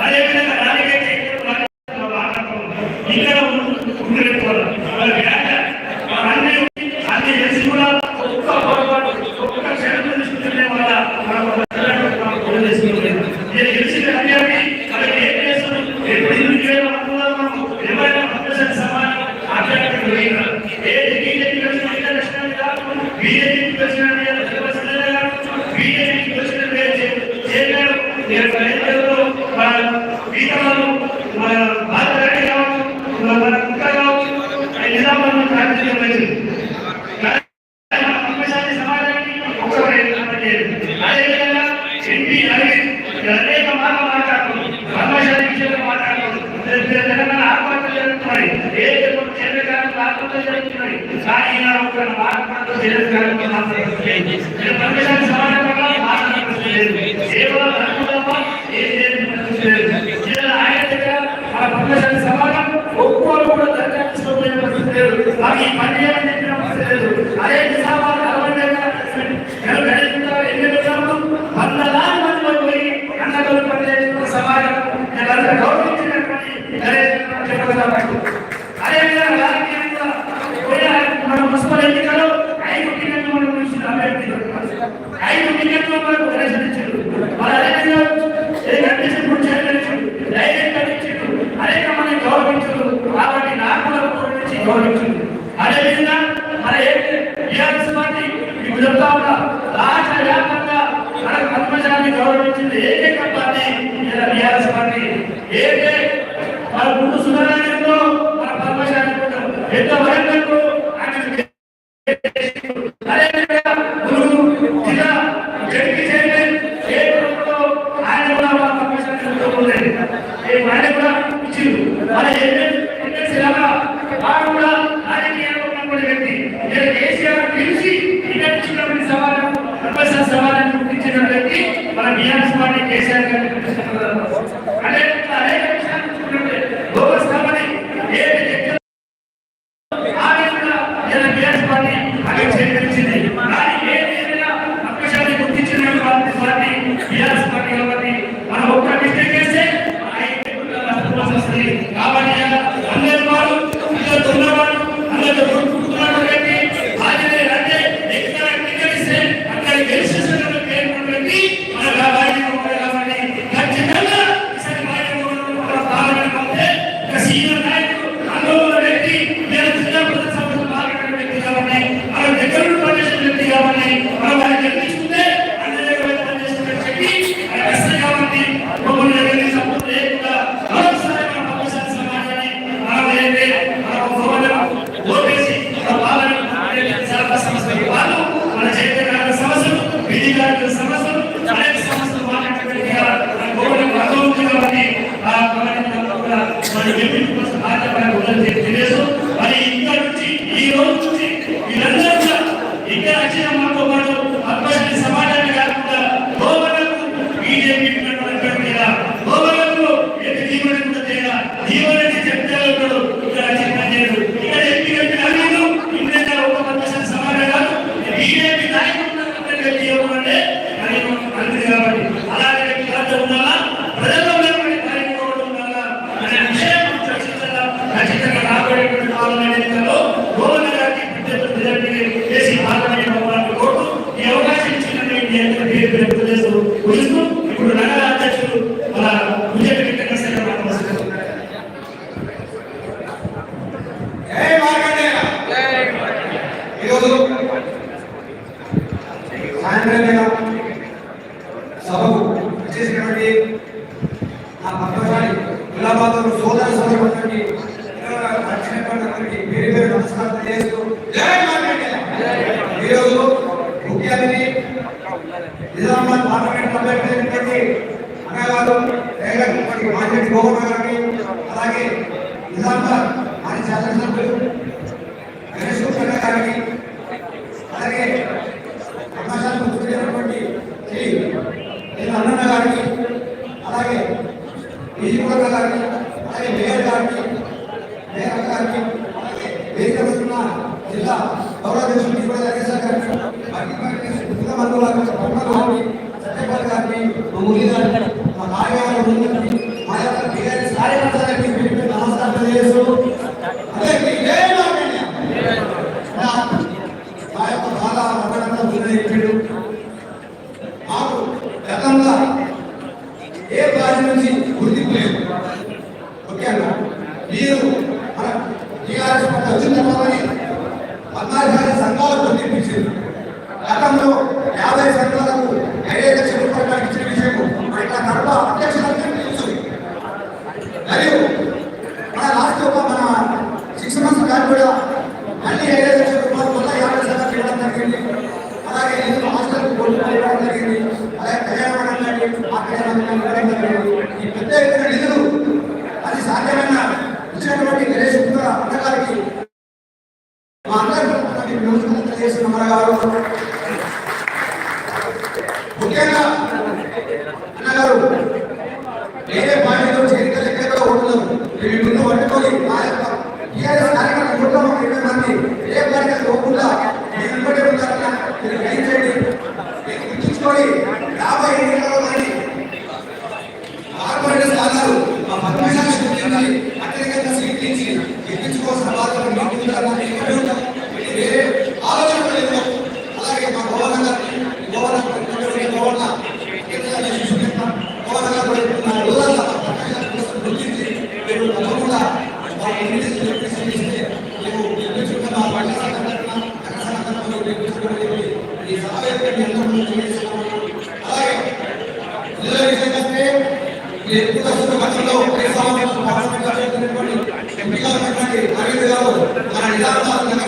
అదేవిధంగా రాజకీయ ಅದೇ ఇదంతా కూడా రాష్ట్ర వ్యాప్తంగా మన కర్మశాన్ని గౌరవించింది ఏకైక పార్టీ లేదా బీఆర్ఎస్ పార్టీ. ఏదే మన ముందు సుధారాయంలో మన కర్మశాన్ని పెద్ద భయంతో ఆయన కళ్యాణ్ స్వామి చేశారు కానీ అదే receive an ఎందుకు టీడీపీ రిప్రజెంట్ మాజీ గోవర్ణ అలాగే నిజామాబాద్ శాసనసభ్యులు మన నిజామాబాద్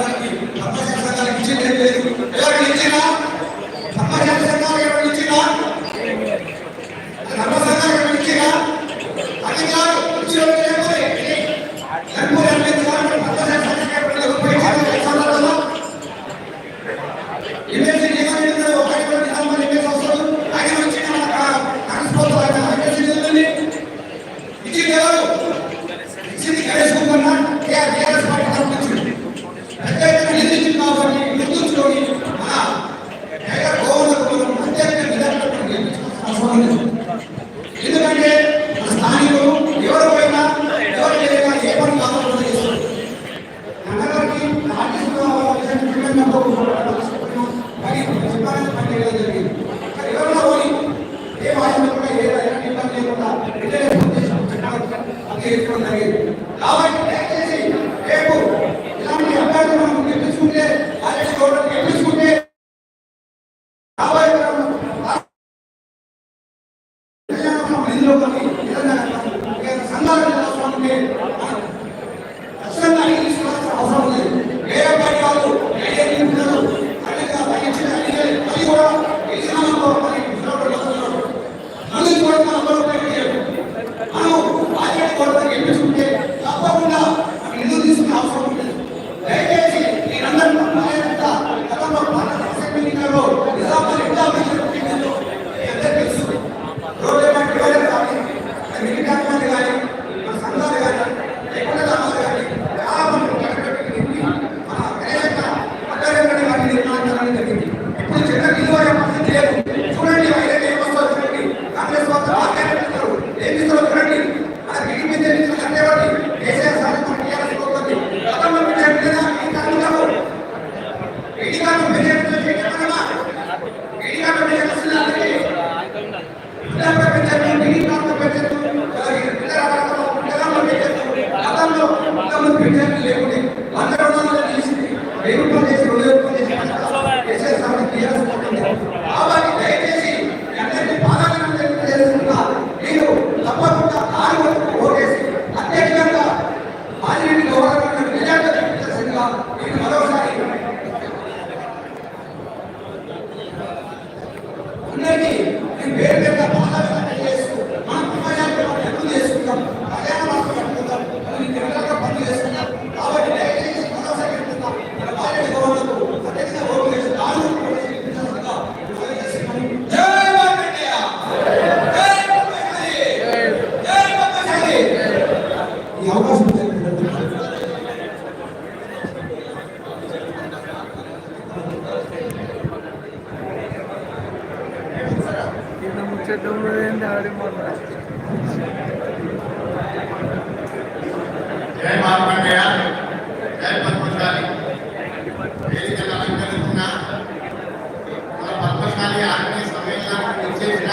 పక్షాలుగా అన్ని సమ్మేళనాలకు విచ్చేసిన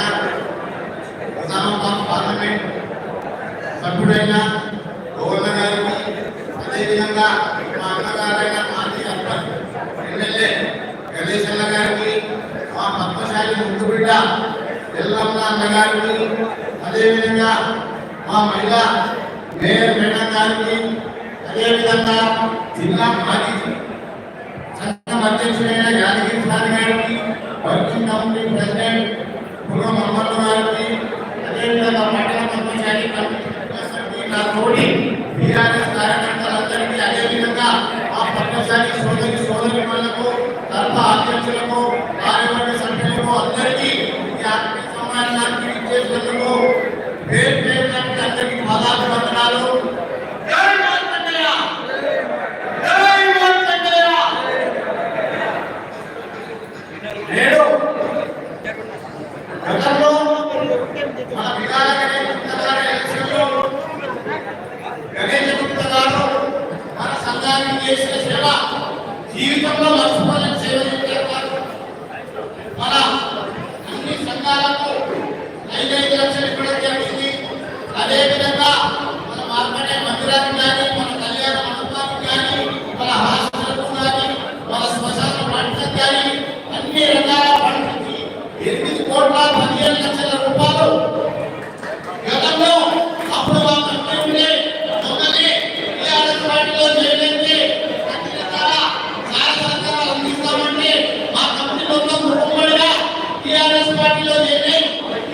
నిజామాబాద్ పార్లమెంట్ సభ్యుడైన గవర్నర్ గారికి అదేవిధంగా మా అన్నగారైన మాజీ అర్పణ్ ఎమ్మెల్యే గణేష్ అన్న గారికి మా పద్మశాలి ముందు బిడ్డ ఎల్లమ్మ అన్నగారికి అదేవిధంగా మా మహిళా మేయర్ మేడం గారికి అదేవిధంగా జిల్లా మాజీ సంఘం అధ్యక్షుడైన యాదగిరి సార్ గారికి working down the president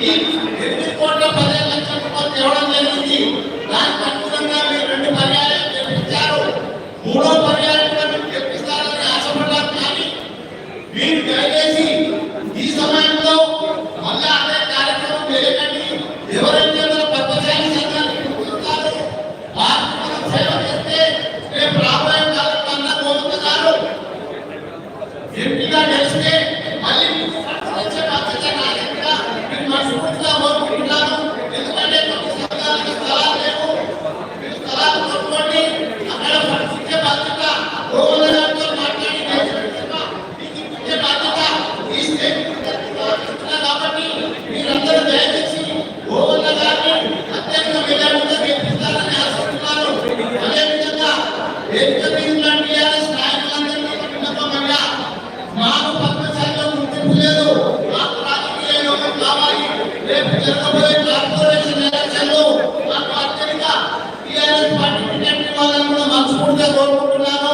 ఈ ఎనిమిది కోట్ల పదిహేను లక్షల రూపాయలు తేవడం జరిగింది దానికి అనుగుణంగా మీరు రెండు పర్యాయాలు గెలిపించారు మూడో పర్యాయం కూడా మీరు గెలిపిస్తారని ఆశపడ్డారు కానీ మీరు దయచేసి ఈ సమయంలో అదే కార్యక్రమం చేయకండి ఎవరైతే మన పద్మశాలి వారికి మనం సేవ చేస్తే రేపు రాబోయే ఎంపీగా గెలిస్తే మళ్ళీ మీకు బాధ్యత నాదంగా నేను మనస్ఫూర్తిగా కోరుకుంటున్నాను ఎందుకంటే కొన్ని సంఘాలకు స్థలాలు లేవు మీరు స్థలాలు కొనుక్కోండి అక్కడ ఫండ్స్ ఇచ్చే బాధ్యత గోవుల గారితో మాట్లాడి గెలిచిన మీకు ఇచ్చే బాధ్యత ఈ స్టేట్ ఇస్తున్నా కాబట్టి మీరందరూ దయచేసి గోవుల గారిని అత్యంత మెజారిటీతో గెలిపిస్తారని ఆశిస్తున్నాను అదేవిధంగా వేదిక మీద ఉన్న టీఆర్ఎస్ నాయకులందరికీ ఒక విన్నపమయ్యా మాకు పద్మశాలిలో గుర్తింపు లేదు మాకు రాజకీయ యోగం కావాలి రేపు జరగబోయే కార్పొరేషన్ ఎలక్షన్లో మాకు అత్యధిక టీఆర్ఎస్ పార్టీ టికెట్ ఇవ్వాలని కూడా మనస్ఫూర్తిగా కోరుకుంటున్నాను.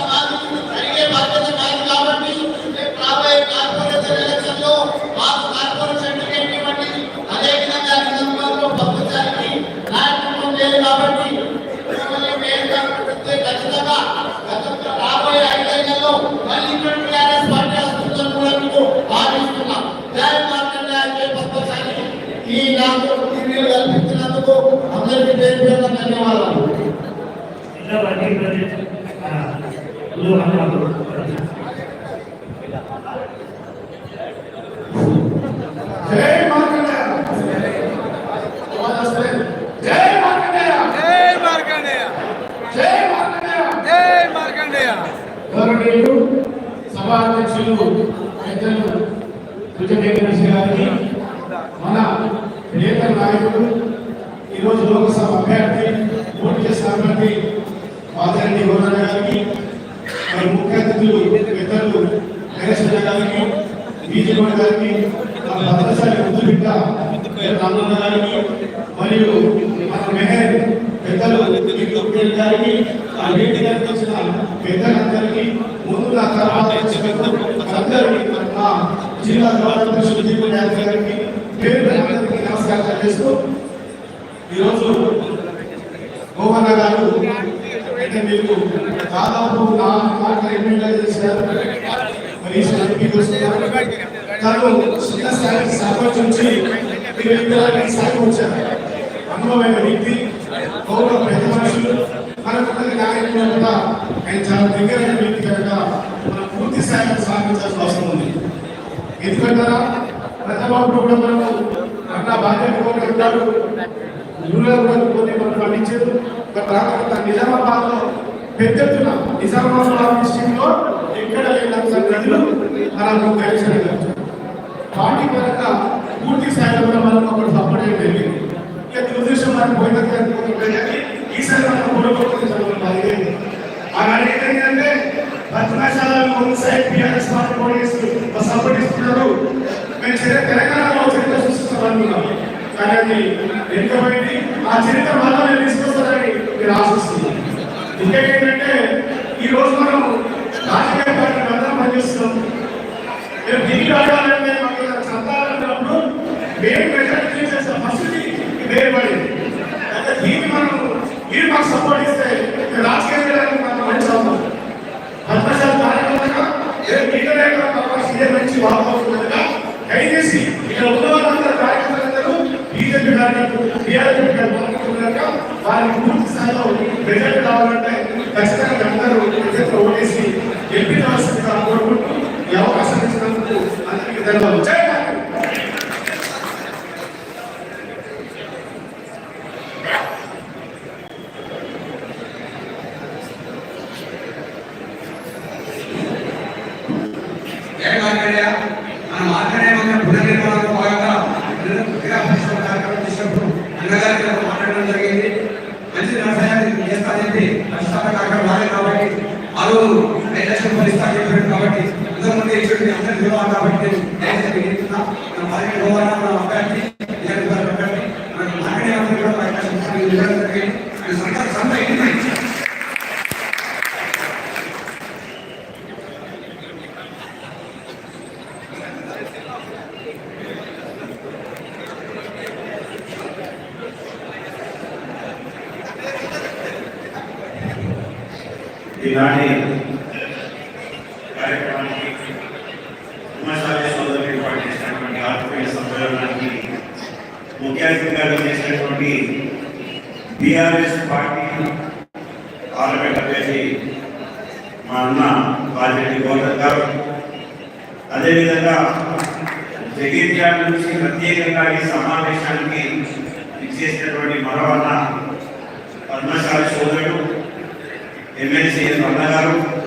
గౌరవనీయులు సభా అధ్యక్షులు పెద్దలు భుజవేంకటేశ్వర గారికి మన ప్రియతమ నాయకుడు ఈరోజు లోక్సభ అభ్యర్థి పోటీ చేసిన అభ్యర్థి వాసిరెడ్డి గౌరవ గారికి మరి ముఖ్య అతిథులు పెద్దలు బీజేపీ గారికి భద్రశాలి ముద్దు బిడ్డ రామన్న గారికి మరియు మన మెహర్ పెద్దలు గారికి ఆ వేటి గారికి వచ్చిన పెద్దలందరికీ ముందు నా తర్వాత అందరికీ జిల్లా గవర్నర్ సుదీప్ యాదవ్ గారికి పేరు అందరికీ నమస్కారం చేస్తూ ఈరోజు గోవన్న గారు అంటే మీకు దాదాపు నాలుగు మాటలు ఎమ్మెల్యే చేశారు. మరి ఈ చిన్న స్థాయి సర్పంచ్ నుంచి ఇరవై స్థాయికి వచ్చారు అనుభవమైన వ్యక్తి గౌరవ పెద్ద మనుషులు నాయకులు కూడా ఆయన చాలా దగ్గరైన వ్యక్తి కనుక మనం పూర్తి స్థాయిలో సాధించాల్సిన అవసరం ఉంది ఎందుకంటే కూడా మనము అట్లా బాధ్యత కూడా ఉంటాడు ఊళ్ళో కూడా కొన్ని మనం పండించారు ఒక ప్రాంతం నిజామాబాద్లో పెద్ద ఎత్తున నిజామాబాద్ డిస్ట్రిక్ట్లో ఎక్కడ లేనంత గదులు మనకు కలిసి పార్టీ పరంగా పూర్తి స్థాయిలో కూడా మనం ఒకటి సపోర్ట్ చేయడం జరిగింది ఇక దురదృష్టం మనకు పోయినది ఈసారి మనం కూడబోతుంది చదువుతుంది అలాగే ఏంటంటే పద్మశాలలో ముందు side PRS party police support ఇస్తున్నారు మేము చరిత్ర తెలంగాణలో చరిత్ర సృష్టిస్తామనుకున్నాం. కానీ అది వెనుకబడింది ఆ చరిత్ర మళ్ళీ తీసుకొస్తారని నేను ఆశిస్తున్నాను. ఇంకా ఏంటంటే ఈ రోజు మనం రాజకీయ పార్టీ అందరం పనిచేస్తున్నాం మేము దిగి అడగాలంటే మాకు చందాలన్నప్పుడు మేము మెజారిటీ చేసిన ఫస్ట్ వేయబడింది అయితే దీన్ని మనం మీరు మాకు సపోర్ట్ ఇస్తే రాజకీయ చేయడానికి మనం మంచి అవుతాం పద్మశాల కార్యక్రమంగా ఏ మీటర్ ఇదే మంచి వాతావరణంగా దయచేసి ఇక్కడ ఉన్న వాళ్ళందరూ కార్యక్రమాలందరూ బీజేపీ కానీ టీఆర్ఎస్ కానీ వారికి పూర్తి స్థాయిలో రిజల్ట్ రావాలంటే ఖచ్చితంగా అందరూ ఎంపీ రావాల్సిందిగా కోరుకుంటూ ఈ అవకాశం ఇచ్చినందుకు అందరికీ ధన్యవాదాలు జై భారత్. ఏ మార్కండేయ మన మార్కండేయ మన పునర్నిర్మాణంలో భాగంగా క్రీడా పరిశ్రమ కార్యక్రమం చేసినప్పుడు అన్నగారికి ఒక మాట్లాడడం జరిగింది మంచి వ్యవసాయాన్ని చేస్తానని చెప్పి పరిశ్రమ కార్యక్రమం రాలేదు కాబట్టి ఆ రోజు ఐదు లక్షల రూపాయలు ఇస్తా చెప్పారు కాబట్టి ఇంతకుముందు ఇచ్చింది అందరి విలువ కాబట్టి నేను దయచేసి వినిపిస్తున్నా. మన పార్టీ గోవాల మన అభ్యర్థి ఇలాంటి వారి అభ్యర్థి మనకి మార్కండేయ గారికి కూడా ఒక అవకాశం ఇస్తానని ఇవ్వడం జరిగింది అది సర్కార్ సంత ఇంటి ఈనాటి కార్యక్రమానికి ఉమాశాలి సోదరులు ఏర్పాటు చేసినటువంటి ఆత్మీయ సమ్మేళనానికి ముఖ్య అతిథిగా చేసినటువంటి బీఆర్ఎస్ పార్టీ పార్లమెంట్ అభ్యర్థి మా అన్న బాధ్యత గౌరవ్ గారు అదేవిధంగా జగిత్యాల నుంచి ప్రత్యేకంగా ఈ సమావేశానికి ఇచ్చేసినటువంటి మరో అన్న పద్మశాలి సోదరుడు ఎమ్మెల్సీ అన్నగారు.